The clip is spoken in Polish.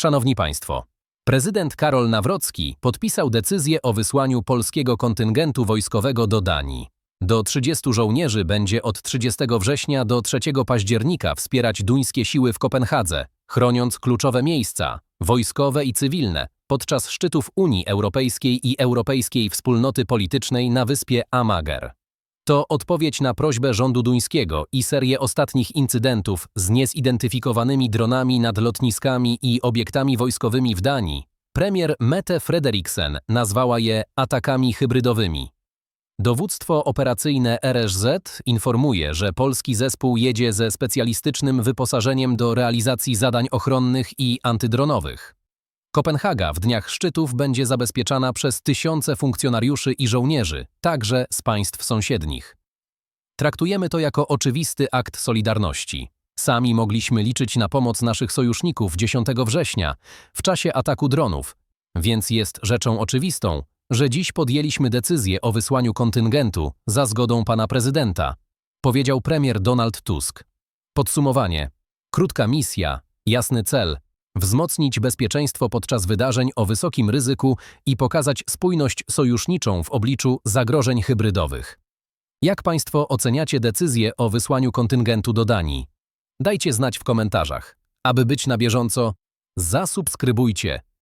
Szanowni Państwo, prezydent Karol Nawrocki podpisał decyzję o wysłaniu polskiego kontyngentu wojskowego do Danii. Do 30 żołnierzy będzie od 30 września do 3 października wspierać duńskie siły w Kopenhadze, chroniąc kluczowe miejsca wojskowe i cywilne podczas szczytów Unii Europejskiej i Europejskiej Wspólnoty Politycznej na wyspie Amager. To odpowiedź na prośbę rządu duńskiego i serię ostatnich incydentów z niezidentyfikowanymi dronami nad lotniskami i obiektami wojskowymi w Danii. Premier Mette Frederiksen nazwała je atakami hybrydowymi. Dowództwo operacyjne RSZ informuje, że polski zespół jedzie ze specjalistycznym wyposażeniem do realizacji zadań ochronnych i antydronowych. Kopenhaga w dniach szczytów będzie zabezpieczana przez tysiące funkcjonariuszy i żołnierzy, także z państw sąsiednich. Traktujemy to jako oczywisty akt solidarności. Sami mogliśmy liczyć na pomoc naszych sojuszników 10 września w czasie ataku dronów, więc jest rzeczą oczywistą, że dziś podjęliśmy decyzję o wysłaniu kontyngentu za zgodą pana prezydenta, powiedział premier Donald Tusk. Podsumowanie. Krótka misja, jasny cel wzmocnić bezpieczeństwo podczas wydarzeń o wysokim ryzyku i pokazać spójność sojuszniczą w obliczu zagrożeń hybrydowych. Jak Państwo oceniacie decyzję o wysłaniu kontyngentu do Danii? Dajcie znać w komentarzach. Aby być na bieżąco, zasubskrybujcie